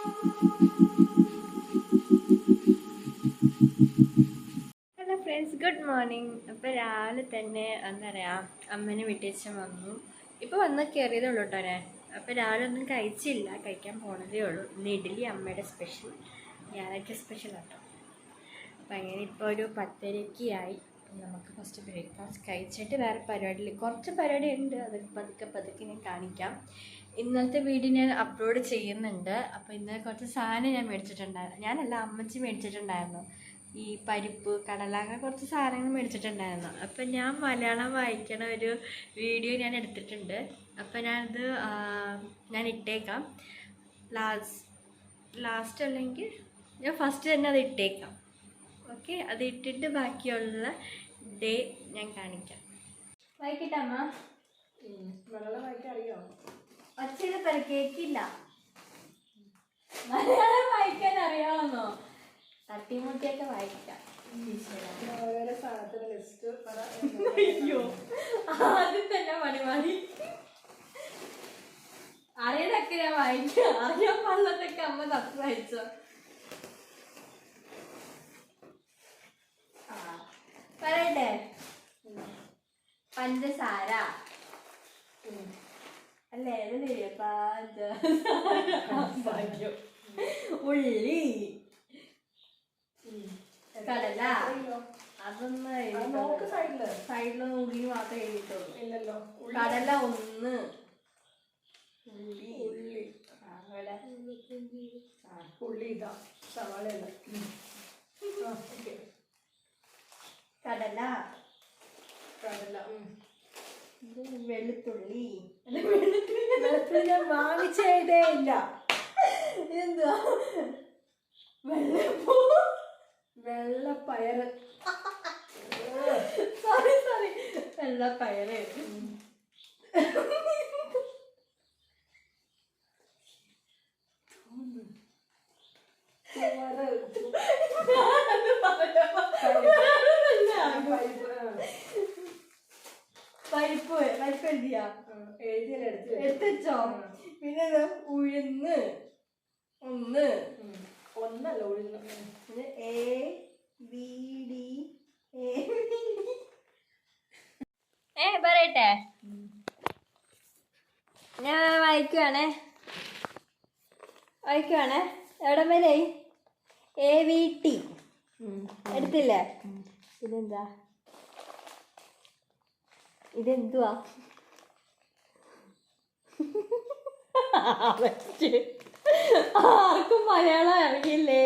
Hello friends good morning അപ്പോൾ രാവിലെ തന്നെ എന്താ അമ്മനെ വിട്ടേച്ചും വന്നു. ഇപ്പൊ വന്ന് കയറിയതേ ഉള്ളൂ കേട്ടോ ഞാൻ. അപ്പോൾ രാവിലെ ഒന്നും കഴിച്ചില്ല. കഴിക്കാൻ പോണതേ ഉള്ളൂ. ഇഡ്ഡലി അമ്മയുടെ സ്പെഷ്യൽ ഞായറാഴ്ച സ്പെഷ്യൽ കേട്ടോ അപ്പോൾ അങ്ങനെ ഇപ്പൊ ഒരു പത്തരയ്ക്കായി നമുക്ക് ഫസ്റ്റ് ബ്രേക്ക്ഫാസ്റ്റ് കഴിച്ചിട്ട് വേറെ പരിപാടിയിൽ കുറച്ച് പരിപാടി ഉണ്ട് അത് പതുക്കെ പതുക്കെ ഞാൻ കാണിക്കാം. ഇന്നത്തെ വീഡിയോ ഞാൻ അപ്ലോഡ് ചെയ്യുന്നുണ്ട്. അപ്പോൾ ഇന്നലെ കുറച്ച് സാധനം ഞാൻ മേടിച്ചിട്ടുണ്ടായിരുന്നു ഞാനല്ല അമ്മച്ചി മേടിച്ചിട്ടുണ്ടായിരുന്നു. ഈ പരിപ്പ് കടല അങ്ങനെ കുറച്ച് സാധനങ്ങൾ മേടിച്ചിട്ടുണ്ടായിരുന്നു. അപ്പം ഞാൻ മലയാളം വായിക്കണ ഒരു വീഡിയോ ഞാൻ എടുത്തിട്ടുണ്ട്. അപ്പം ഞാനത് ഞാൻ ഇട്ടേക്കാം. ലാസ്റ്റ് ലാസ്റ്റ് അല്ലെങ്കിൽ ഞാൻ ഫസ്റ്റ് തന്നെ അത് ഇട്ടേക്കാം. ഓക്കെ അത് ഇട്ടിട്ട് ബാക്കിയുള്ള ഡേ ഞാൻ കാണിക്കാം. വായിക്കട്ടമ്മ മലയാളം വായിക്കാൻ അറിയോ? ഒച്ചയുടെ പല കേക്കില്ല. മലയാളം വായിക്കാൻ അറിയാമെന്നോ തട്ടിമുട്ടിയൊക്കെ വായിക്കാം. ഓരോരോ ലിസ്റ്റ് അയ്യോ ആദ്യം തന്നെ പരിപാടി അറിയതൊക്കെ ഞാൻ വായിക്കാം. അറിയാൻ പാടില്ലാത്തൊക്കെ അമ്മ തപ്പ് വായിച്ചോ ആ, പറയട്ടെ. പഞ്ചസാര. അല്ലേ? പഞ്ചസാര ഉള്ളി. കടല. അതൊന്നും സൈഡിലൊന്നും ഉള്ളി മാത്രമേ എഴുതിയിട്ടുള്ളൂ കടല ഒന്ന്. ഉള്ളി. ഉള്ളി. ഉള്ളി ഇതാ. ആ ഓക്കെ. കടല. കടല വെളുത്തുള്ളി. വെളുത്തുള്ളി ഞാൻ വാങ്ങിച്ചേ ഇല്ല. എന്താ വെള്ളപ്പൂ. വെള്ളപ്പയറ്. Sorry sorry വെള്ളപ്പയറ്. ചോറ് ഞാനത് പറഞ്ഞപ്പോ വേറൊന്നല്ല. പരിപ്പ് ആ. പരിപ്പ് പരിപ്പ് എഴുതിയാ എടുത്ത് പിന്നെ ഉഴുന്ന്. ഒന്ന്. ഒന്നല്ല ഉഴുന്ന്. പിന്നെ എ ബി ഡി എ ഏ പറയട്ടെ. ഞാൻ വായിക്കുവാണേ. വായിക്കുവാണേ. എവിടെ വരെ? എ വി ടി എടുത്തില്ലേ? ഇതെന്താ? ഇതെന്തുവാ വെച്ച്. ആർക്കും മലയാളം അറിയില്ലേ?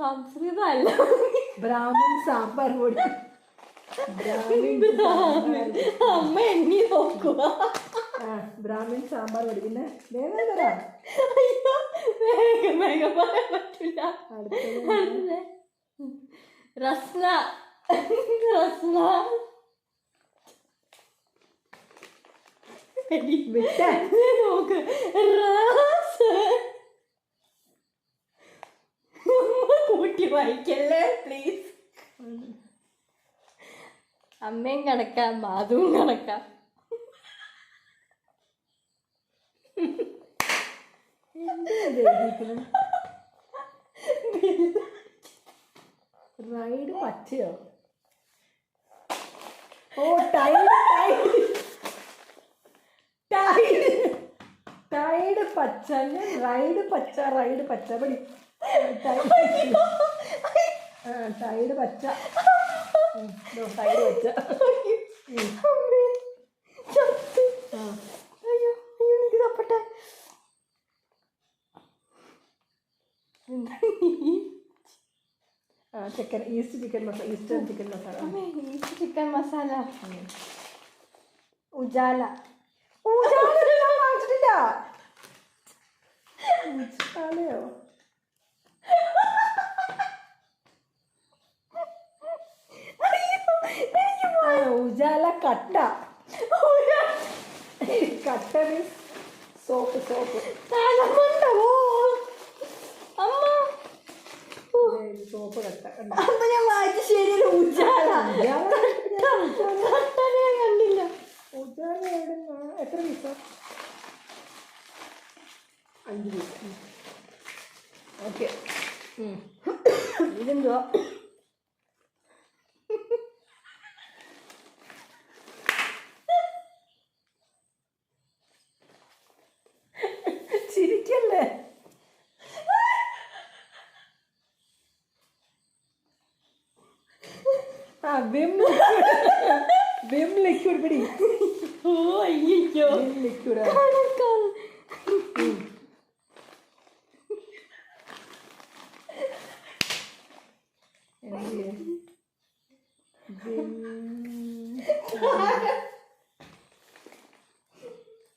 സംസ്കൃതമല്ല. ബ്രാഹ്മൺ സാമ്പാർ പൊടി. അമ്മ എണ്ണി നോക്കുക. ബ്രാഹ്മിൻ സാമ്പാർ പൊടി. പിന്നെ വേഗം തരാം വേഗം വേഗം. പറയാൻ പറ്റില്ല രസ്ന രസ്ന റസ്ന. റസ്ന. ഇത് നോക്ക് കൂട്ടി വായിക്കല്ലേ പ്ലീസ് അമ്മയും കണക്കാം മാധവും കണക്കാം റൈഡ് പച്ചയോ ഓ ടൈഡ് ടൈഡ് ടൈഡ് ടൈഡ് പച്ച റൈഡ് പച്ച റൈഡ് പച്ച. പടി. ടൈഡ് പച്ച. Tide chicken east chicken masala Eastern chicken masala. East chicken masala. Ujala. വാങ്ങിച്ചിട്ടില്ല. ആ, ഉജാല കട്ട. കട്ട മീൻസ് സോപ്പ് സോപ്പ് തലമുണ്ടോ അമ്മ. സോപ്പ് കട്ട. ഞാൻ വായിച്ച ശരിയല്ല ഉജാല ഉജാല കട്ടനെ കണ്ടില്ല ഉജാല എവിടുന്നാ എത്ര പീസ അഞ്ച് പീസ് ഓക്കെ ഇതെന്തുവാ ചിരിക്കല്ലേ ആ വിം വിം ലിക്വിഡ് പിടി ഓ അയ്യോ വിം ലിക്വിഡ്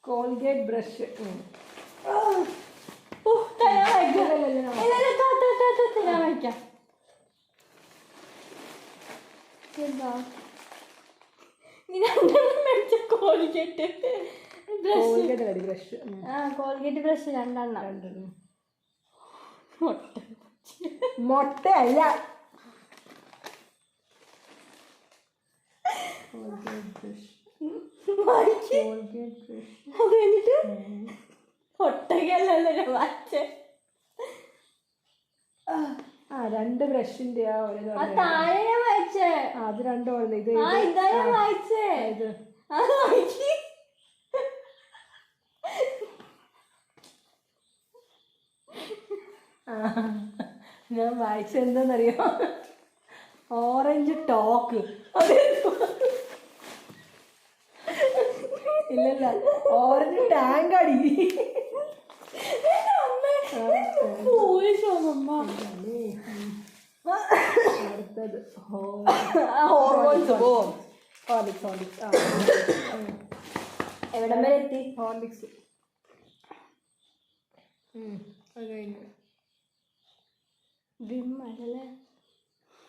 കോൾഗേറ്റ് ബ്രഷ്. ഓ തരാൻ വയ്ക്കാം ഇല്ല, താ, താ, താ, താ, തരാൻ വയ്ക്കാം എന്താ നീ രണ്ടെണ്ണം മേടിച്ച? കോൾഗേറ്റ്. Colgate brush. ആ കോൾഗേറ്റ് ബ്രഷ് രണ്ടെണ്ണം. രണ്ടെണ്ണം. മുട്ട. മുട്ടയല്ല. അത് കഴിഞ്ഞിട്ട് ആ രണ്ട് ബ്രഷിന്റെ ആ ഒരു താഴെ വായിച്ചേ? അത് രണ്ടും ഉള്ളത് ഇത് ആ ഇത് ഞാൻ വായിച്ചേ? ഇത്. വായിക്ക്. ഞാൻ ഓറഞ്ച് ടോക്ക്. ഇല്ലല്ല ഓറഞ്ച് ടാങ്ക് അടി. പോയി അടുത്തത് ഹോർമോൺസ് ഹോർലിക്സ് ഹോർലിക്സ് ആ എവിടം വരെ എത്തി? ഹോർലിക്സ്.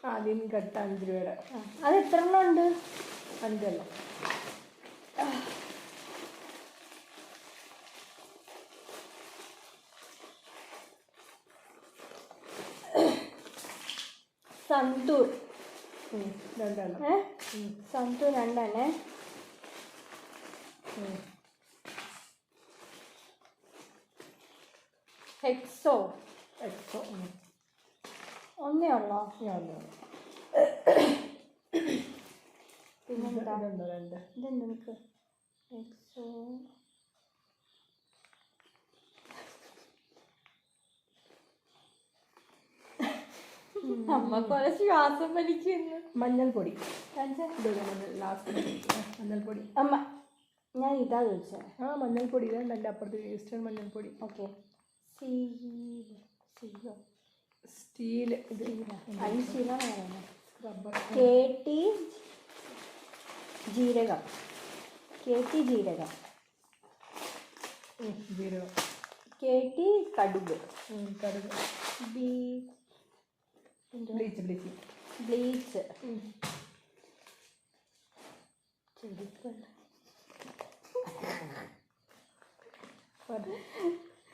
ആദ്യം കട്ട അഞ്ച് രൂപയുടെ അത് എത്ര എണ്ണം ഉണ്ട് സന്തൂർ. ഏ? സന്തൂർ രണ്ടെണ്ണേ. എക്സോ എക്സോ. ഒന്നേ ഉള്ളോ? പിന്നെന്താ? ഇതെന്താ നിനക്ക്? ഹെക്സോ. അമ്മ കൊറേ ശ്വാസം വലിക്കുന്നു. മഞ്ഞൾപ്പൊടി. ലാസ്റ്റ് മഞ്ഞൾപ്പൊടി. അമ്മ ഞാൻ ഇതാ ചോദിച്ചേ. ആ മഞ്ഞൾപ്പൊടി. ഇതാണ് എന്റെ അപ്പുറത്ത് ഈസ്റ്റേൺ മഞ്ഞൾപ്പൊടി. ഓക്കെ. സ്റ്റീൽ ഇത് റബ്ബർ. കെ ടി ജീരകം. കെ ടി ജീരകം. ജീരകം. കെ ടി കടുക്. കടുക്. B bleach bleach. ബ്ലീച്ച്.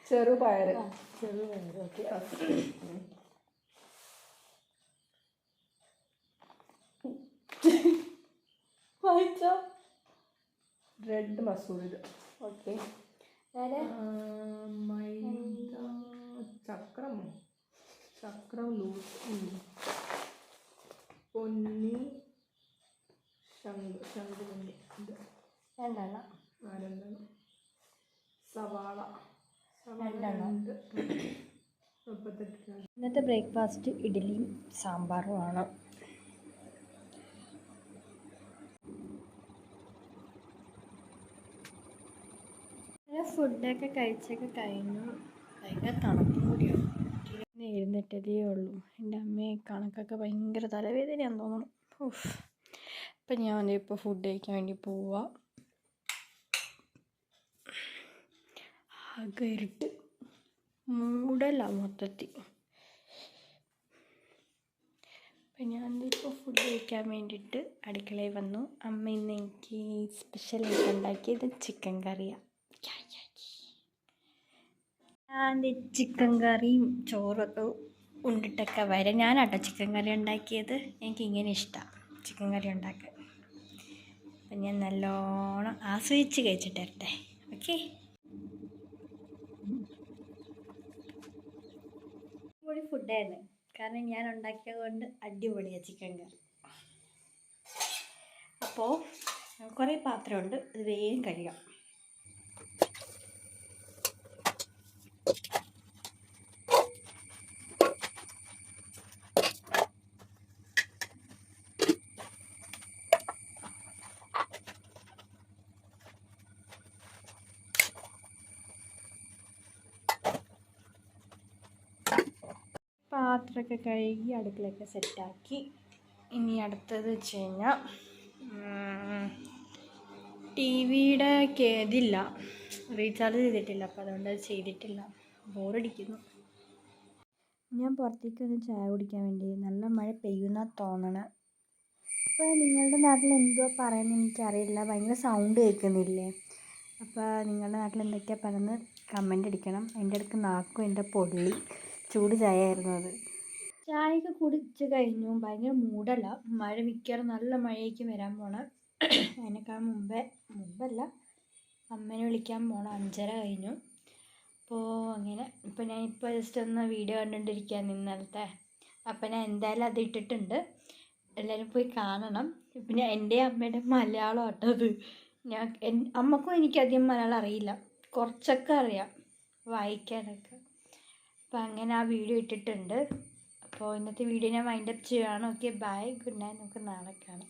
ചെറുപയർ ചെറുപയർ ഓക്കെ. വായിച്ചോ? റെഡ് മസൂർ ഇത് ഓക്കെ. മൈദ ചക്രം. ചക്രം ലൂസ് പൊന്നി ശംഖ് ശംഖ് പൊന്നി ഇത് രണ്ടെണ്ണം. ആ രണ്ടെണ്ണം. സവാള. സവാള രണ്ടെണ്ണം. രണ്ട്. മുപ്പത്തെട്ട് രൂപ. ഇന്നത്തെ ബ്രേക്ക്ഫാസ്റ്റ് ഇഡ്ഡലിയും സാമ്പാറും ആണ്. ഫുഡൊക്കെ കഴിച്ചൊക്കെ കഴിഞ്ഞു. ഭയങ്കര തണുപ്പ്. എഴുന്നേറ്റതേ ഉള്ളൂ. എന്റെ അമ്മയെ കണക്കൊക്കെ ഭയങ്കര തലവേദനയാന്ന് തോന്നുന്നു ഉഫ്. അപ്പം ഞാൻ ഇപ്പോൾ ഫുഡ് കഴിക്കാൻ വേണ്ടി പോവാം. ആകെ ഇരുട്ട്. മൂടല മൊത്തത്തിൽ. അപ്പം ഞാൻ ഇപ്പോൾ ഫുഡ് കഴിക്കാൻ വേണ്ടിയിട്ട് അടുക്കളയിൽ വന്നു. അമ്മ ഇന്ന് എനിക്ക് സ്പെഷ്യലായിട്ട് ഉണ്ടാക്കിയത് ചിക്കൻ കറിയാണ് ഞാൻ ചിക്കൻ കറിയും ചോറൊക്കെ ഉണ്ടിട്ടൊക്കെ വരെ ഞാനാട്ടോ ചിക്കൻ കറി ഉണ്ടാക്കിയത്. എനിക്ക് ഇങ്ങനെ ഇഷ്ടമാണ് ചിക്കൻ കറി ഉണ്ടാക്കാൻ. അപ്പം ഞാൻ നല്ലോണം ആസ്വദിച്ച് കഴിച്ചിട്ട് വരട്ടെ. ഓക്കെ? അടിപൊളി ഫുഡായിരുന്നു കാരണം ഞാൻ ഉണ്ടാക്കിയത് കൊണ്ട് അടിപൊളിയാണ് ചിക്കൻ കറി. അപ്പോൾ കുറേ പാത്രമുണ്ട്. അത് വേഗം കഴിയാം പാത്രമൊക്കെ കഴുകി അടുക്കളയൊക്കെ സെറ്റാക്കി. ഇനി അടുത്തത് വെച്ച് കഴിഞ്ഞാൽ ടി വിയുടെ ഇതില്ല റീചാർജ് ചെയ്തിട്ടില്ല. അപ്പോൾ അതുകൊണ്ട് അത് ചെയ്തിട്ടില്ല. ബോറടിക്കുന്നു. ഞാൻ പുറത്തേക്ക് ഒന്ന് ചായ കുടിക്കാൻ വേണ്ടി നല്ല മഴ പെയ്യുന്ന തോന്നണ. അപ്പോൾ നിങ്ങളുടെ നാട്ടിൽ എന്തുവാ പറയുന്നത് എനിക്കറിയില്ല. ഭയങ്കര സൗണ്ട് കേൾക്കുന്നില്ലേ? അപ്പോൾ നിങ്ങളുടെ നാട്ടിൽ എന്തൊക്കെയാണ് പറയുന്നത്? കമന്റ് അടിക്കണം. എന്റെ അടുക്ക് നാക്കും എന്റെ പൊള്ളി. ചൂട് ചായ ആയിരുന്നു അത്. ചായയൊക്കെ കുടിച്ച് കഴിഞ്ഞു. ഭയങ്കര മൂടല്ല. മഴ മിക്കവാറും നല്ല മഴയേക്ക് വരാൻ പോണ. അതിനേക്കാൾ മുമ്പേ മുമ്പല്ല അമ്മനെ വിളിക്കാൻ പോണ. അഞ്ചര കഴിഞ്ഞു. അപ്പോൾ അങ്ങനെ ഇപ്പോൾ ഞാൻ ഇപ്പോൾ ജസ്റ്റ് ഒന്ന് വീഡിയോ കണ്ടുകൊണ്ടിരിക്കുകയാണ് ഇന്നലത്തെ. അപ്പം ഞാൻ എന്തായാലും അത് ഇട്ടിട്ടുണ്ട്. എല്ലാവരും പോയി കാണണം. പിന്നെ എന്റെ അമ്മയുടെ മലയാളം ആട്ടത് ഞാൻ അമ്മക്കും എനിക്കധികം മലയാളം അറിയില്ല. കുറച്ചൊക്കെ അറിയാം. വായിക്കാനൊക്കെ. അപ്പം അങ്ങനെ ആ വീഡിയോ ഇട്ടിട്ടുണ്ട്. അപ്പോൾ ഇന്നത്തെ വീഡിയോ ഞാൻ വൈൻഡപ്പ് ചെയ്യുകയാണ് ഓക്കെ ബൈ ഗുഡ് നൈറ്റ് നമുക്ക് നാളെ കാണാം.